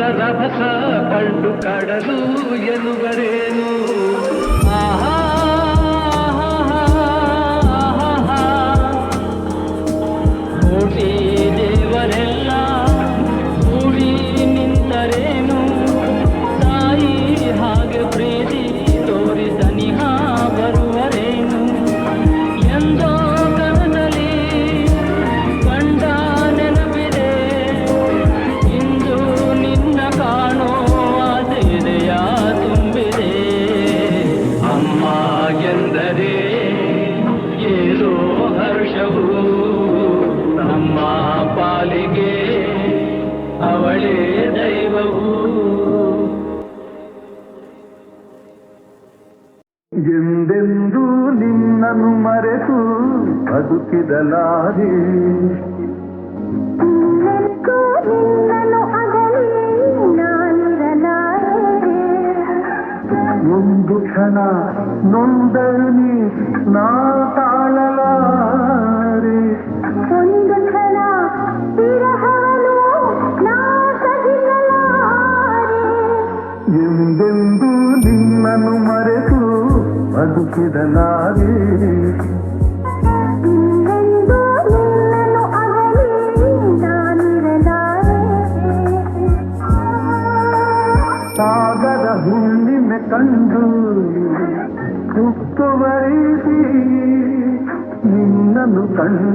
ಕಡಲ ರಭಸ ಕಂಡು ಕಡಲು ಎನ್ನುವರೇನು ಬದುಕಿದಲಾರಿ ಒಂದು ಕ್ಷಣ ನೊಂದಣಿ ನಾ ತಾಳಲಾರೆ ಒಂದು ಕ್ಷಣ ವಿರಹವನು ನಾ ಸಹಿಸಲಾರೆ ಎಂದೆಂದು ನಿನ್ನನ್ನು ಮರೆತು ಬದುಕಿದಲಾರೆ ڪندي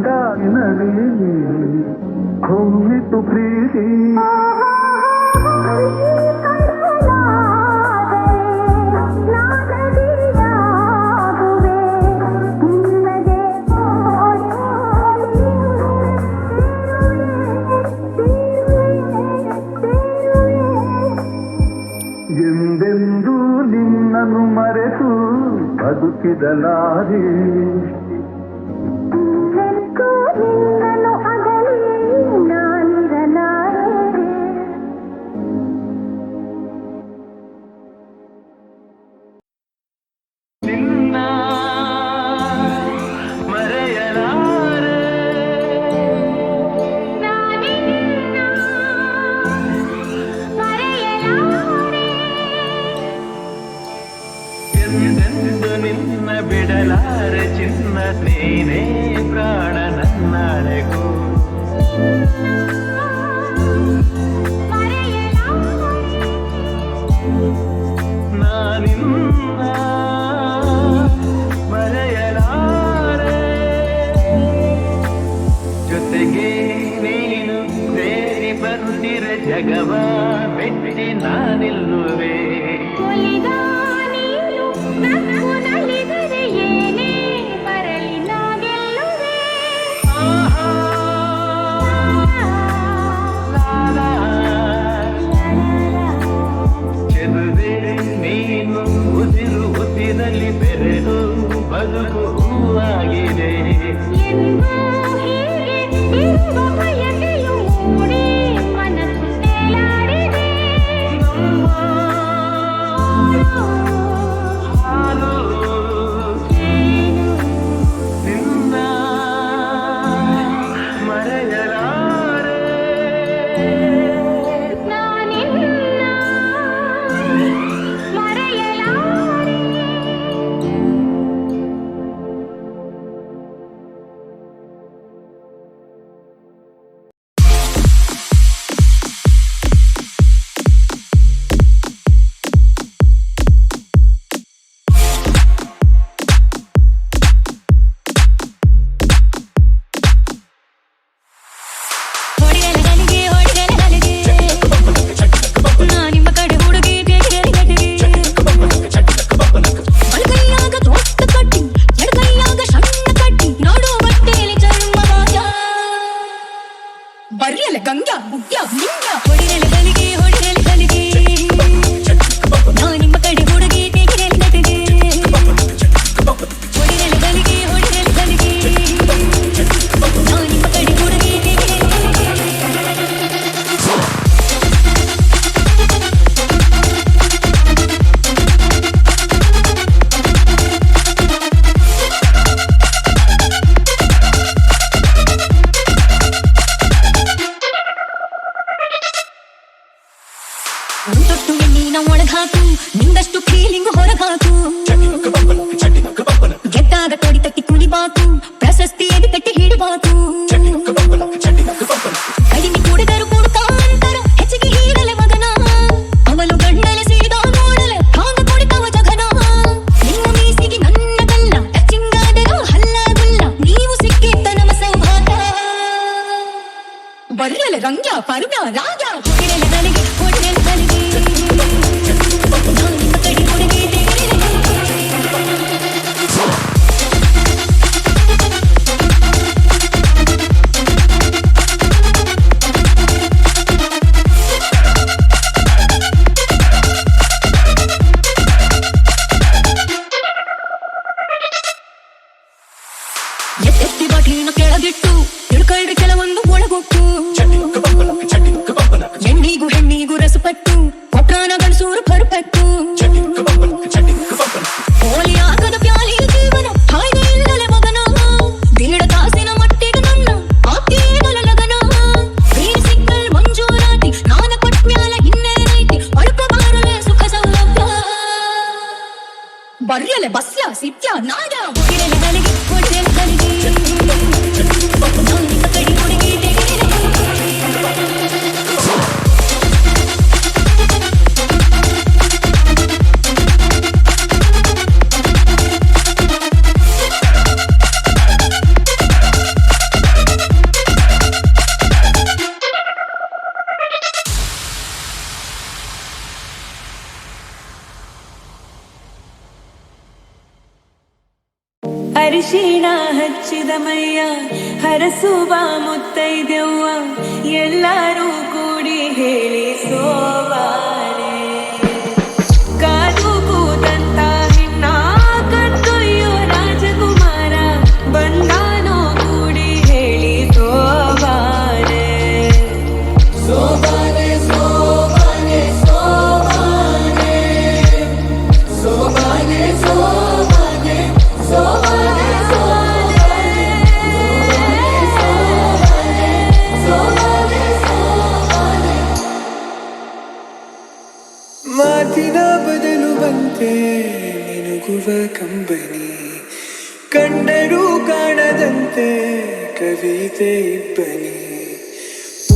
ک ಪ್ರೀತಿ ಜಗವ ಬೆಟ್ಟಿ ನಾನಿಲ್ಲುವೆ. ನೀನು ಉಸಿರು ಉಸಿರಲ್ಲಿ ಬೆರೆದು ಬದುಕು ಹೂವಾಗಿದೆ గంగ ముట్ల మింగ పొడి నెలగలిగే ಎತ್ತಿ ಬಾಟ್ಲಿನ ಕೆಳಗಿಟ್ಟು ಹಿಡ್ಕೊಂಡ್ರೆ ಕೆಲವೊಂದು ಒಳಗೊಟ್ಟು ಹೆಣ್ಣಿಗೂ ಹೆಣ್ಣಿಗೂ ರಸಪಟ್ಟು ಕೊಟ್ರಾನ ಗಳಿಸೋರು ಪರ್ಫೆಕ್ಟು ಅರಿಶಿಣ ಹಚ್ಚಿದ ಮೈಯ ಹರಸುವ ಮುತ್ತೈದೆವ್ವ ಎಲ್ಲರೂ ಕೂಡಿ ಹೇಳಿ ಸೋವಾ. ದೇವ ಕಂಬನಿ. ಕಂಡರೂ ಕಾಣದಂತೆ ಕವಿತೆ ಇಬ್ಬನಿ.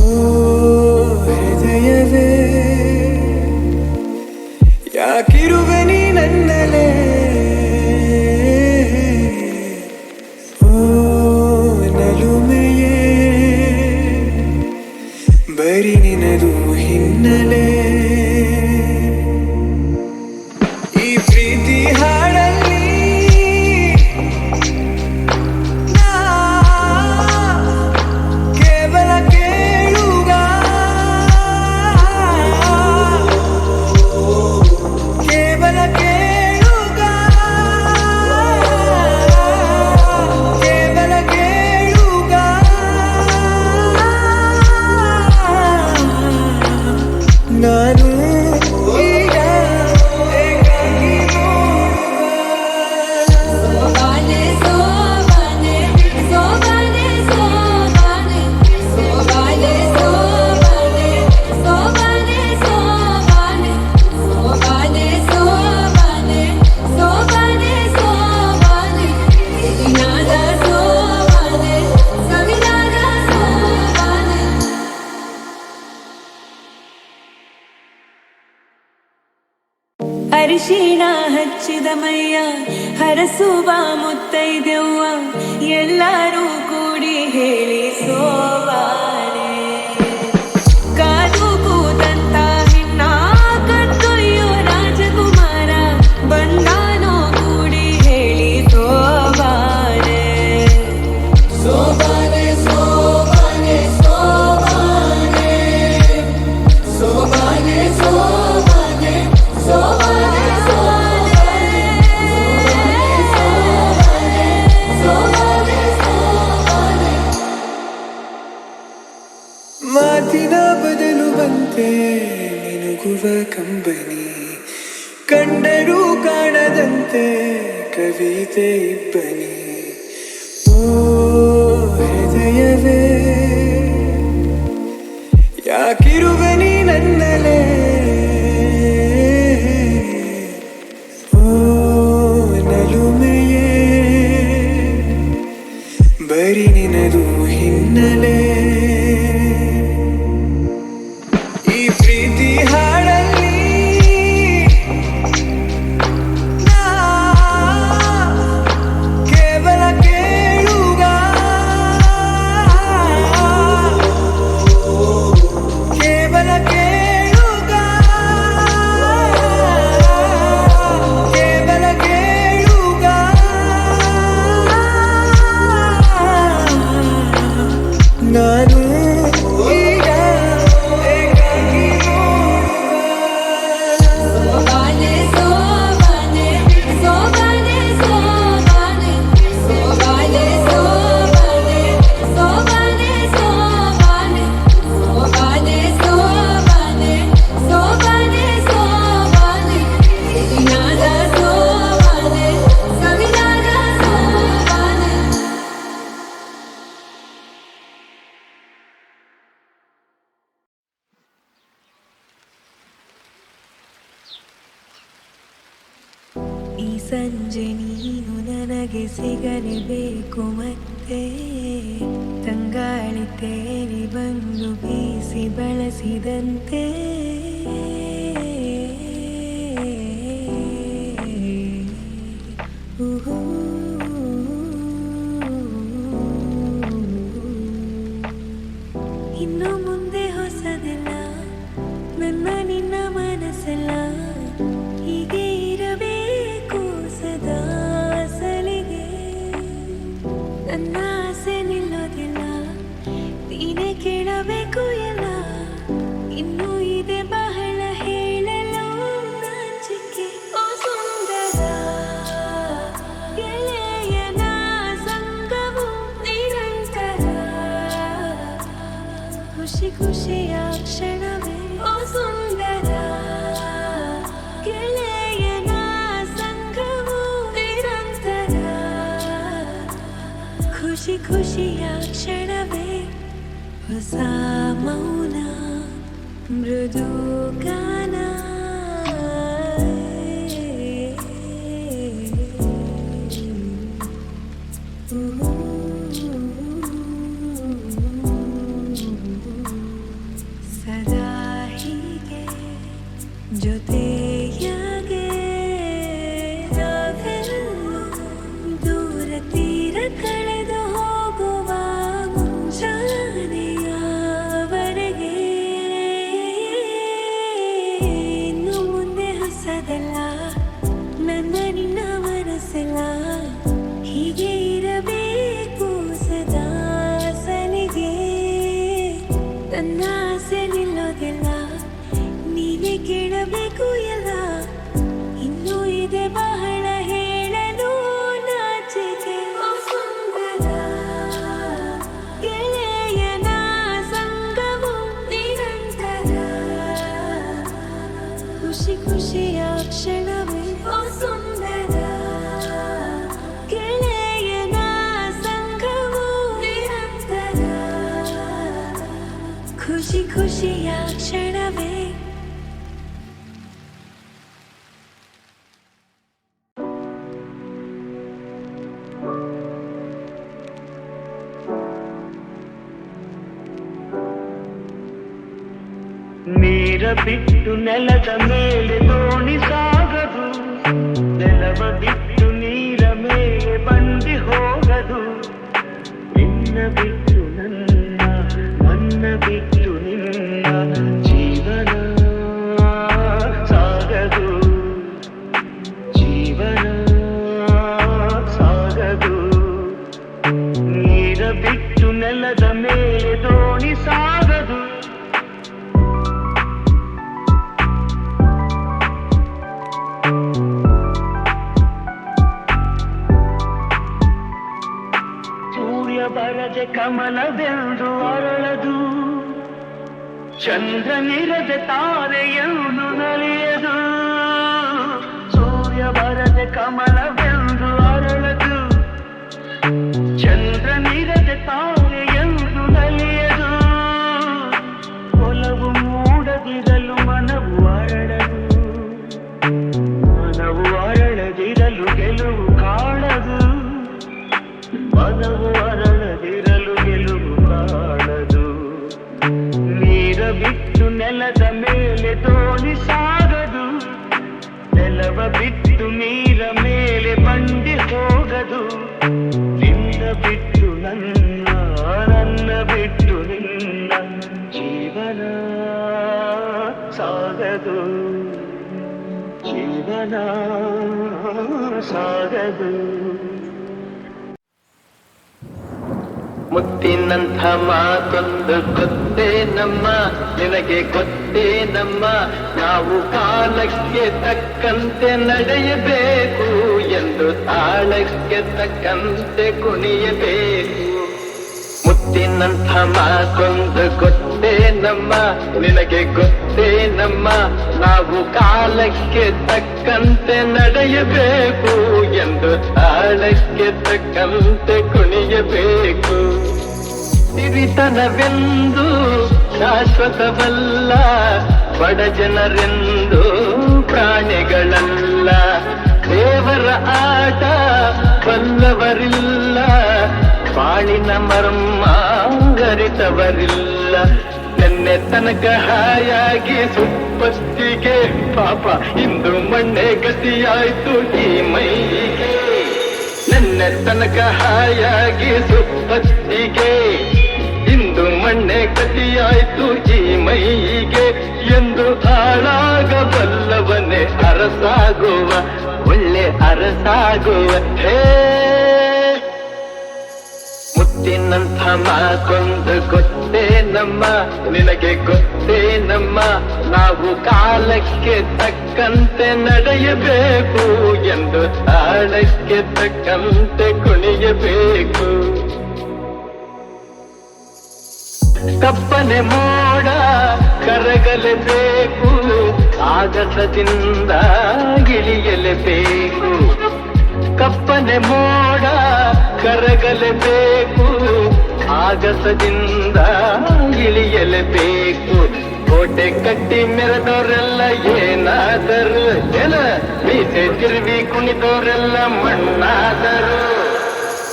ಓ ಹೃದಯವೇ. ಅರಿಶಿಣ ಹಚ್ಚಿದ ಮೈಯ ಹರಸುವ ಮುತ್ತೈದೆವ್ವ ಎಲ್ಲರೂ ಕೂಡಿ ಹೇಳಿ ಸೋವಾ. ಮಾತಿನ ಬದಲು ಬಂತೆ ನಿನಗುವ ಕಂಬನಿ. ಕಂಡರೂ ಕಾಣದಂತೆ ಕವಿತೆ ಇಬ್ಬನಿ. ಓ ಹೃದಯವೇ. ಸಂಜೆ ನೀನು ನನಗೆ ಸಿಗಲೇಬೇಕು ಮತ್ತೆ. ತಂಗಾಳಿ ತೇಲಿ ಬಂದು ಬೀಸಿ ಬಳಸಿದಂತೆ. ಮೇಲೆ ಬಂದಿ ಹೋಗದು. ನಿನ್ನ ಬಿಟ್ಟು ಚಂದ್ರನಿರದ ತಾರೆಯನ್ನು ನಲಿಯದು ಸೂರ್ಯ ಸಾಗದು. ಮುತ್ತಿನಂಥ ಮಾತೊಂದು ಗೊತ್ತೇ ನಮ್ಮ, ನಿನಗೆ ಗೊತ್ತೇ ನಮ್ಮ, ನಾವು ಕಾಲಕ್ಕೆ ತಕ್ಕಂತೆ ನಡೆಯಬೇಕು ಎಂದು ತಾಳಕ್ಕೆ ತಕ್ಕಂತೆ ಕುಣಿಯಬೇಕು. ಮುತ್ತಿನಂಥ ಮಾತೊಂದು ಗೊತ್ತೇ ನಮ್ಮ, ನಿನಗೆ ಗೊತ್ತೇ ನಮ್ಮ ನಾವು ಕಾಲಕ್ಕೆ ತಕ್ಕಂತೆ ನಡೆಯಬೇಕು ಎಂದು ತಾಳಕ್ಕೆ ತಕ್ಕಂತೆ ಕುಣಿಯಬೇಕು. ಸಿರಿತನವೆಂದು ಶಾಶ್ವತವಲ್ಲ, ಬಡ ಜನರೆಂದು ಪ್ರಾಣಿಗಳಲ್ಲ. ದೇವರ ಆಟ ಬಲ್ಲವರಿಲ್ಲ ಬಾಳಿನ ಮರ್ಮ ಗರಿತವರಿಲ್ಲ ನಿನ್ನೆ ತನಕ ಹಾಯಾಗಿ ಸುಪ್ಪಸ್ತಿಗೆ ಪಾಪ, ಇಂದು ಮಣ್ಣೆ ಗತಿಯಾಯ್ತು ಈ ಮೈಗೆ ನನ್ನ ತನಕ ಹಾಯಾಗಿ ಸುಪ್ಪಸ್ತಿಗೆ ಇಂದು ಮಣ್ಣೆ ಗತಿಯಾಯ್ತು ಈ ಮೈಗೆ ಎಂದು ಹಾಳಾಗಬಲ್ಲವನೇ ಅರಸಾಗುವ, ಒಳ್ಳೆ ಅರಸಾಗುವ. ಹೇ ಮುತ್ತಿನಂಥ ಮಾತೊಂದು ಗೊತ್ತೇ ನಮ್ಮ? ನಿನಗೆ ಗೊತ್ತೇ ನಮ್ಮ? ನಾವು ಕಾಲಕ್ಕೆ ತಕ್ಕಂತೆ ನಡೆಯಬೇಕು ಎಂದು ತಾಳಕ್ಕೆ ತಕ್ಕಂತೆ ಕುಣಿಯಬೇಕು. ಕಪ್ಪನೆ ಮೋಡ ಕರಗಲೇಬೇಕು, ಆಗಸದಿಂದ ಇಳಿಯಲೇಬೇಕು. ಕಪ್ಪನೆ ಮೋಡ ಕರಗಲೇಬೇಕು ಆಗಸದಿಂದ ಇಳಿಯಲೇಬೇಕು ಕೋಟೆ ಕಟ್ಟಿ ಮೆರೆದವರೆಲ್ಲ ಏನಾದರು? ಎಲ ಮೀಸೆ ತಿರುವಿ ಕುಣಿದವರೆಲ್ಲ ಮಣ್ಣಾದರು.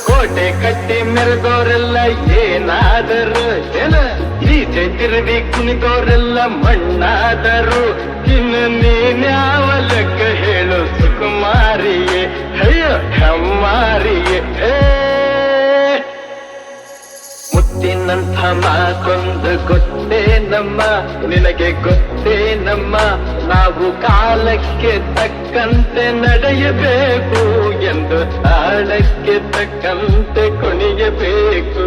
ಕೋಟೆ ಕಟ್ಟಿ ಮೆರೆದವರೆಲ್ಲ ಏನಾದರು? ಜನ ಬೀಸೆ ತಿರುವಿ ಕುಣಿದವರೆಲ್ಲ ಮಣ್ಣಾದರು. ಇನ್ನು ನೀನ್ಯಾವ ಲೆಕ್ಕ ಮಾತೊಂದು ಗೊತ್ತೇ ನಮ್ಮ ನಿನಗೆ ಗೊತ್ತೇ ನಮ್ಮ. ನಾವು ಕಾಲಕ್ಕೆ ತಕ್ಕಂತೆ ನಡೆಯಬೇಕು ಎಂದು ಕಾಲಕ್ಕೆ ತಕ್ಕಂತೆ ಕುಣಿಯಬೇಕು